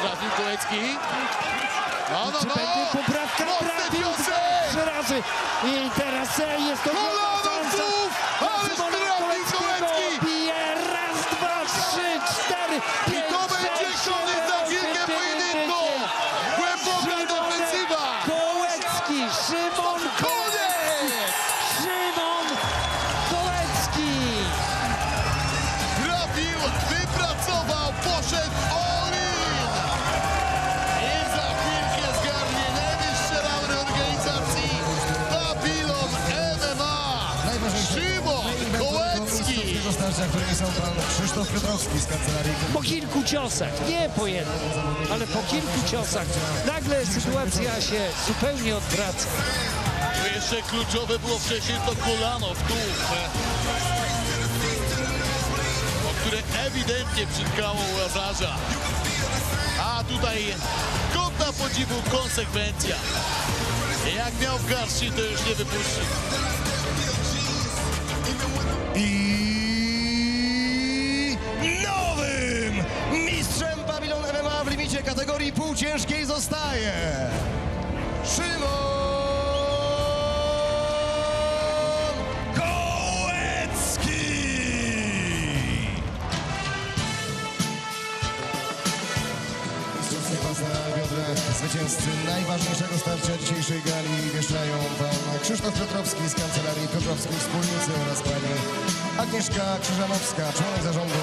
trafił Kołecki. No, no, Czy no! będzie poprawka? Trafił ciosek! trzy razy. I teraz e, jest to Kolano Szymon Kołecki! Tego starcia, którym są pan Krzysztof Piotrowski z kancelarii Po kilku ciosach, nie po jednym, ale po kilku ciosach, nagle sytuacja się zupełnie odwraca. To jeszcze kluczowe było wcześniej to kolano w tułów, o które ewidentnie przytkało Łazarza. A tutaj godna podziwu konsekwencja. Jak miał w garści, to już nie wypuści. I nowym mistrzem Babylon MMA w limicie kategorii półciężkiej zostaje Szymon Kołecki! Mistrzostwie pas na biodrę zwycięzcy najważniejszego starcia dzisiejszej gali wieszczają pan Krzysztof Piotrowski z kancelarii Piotrowskiej Wspólnicy Agnieszka Krzyżanowska, członek zarządu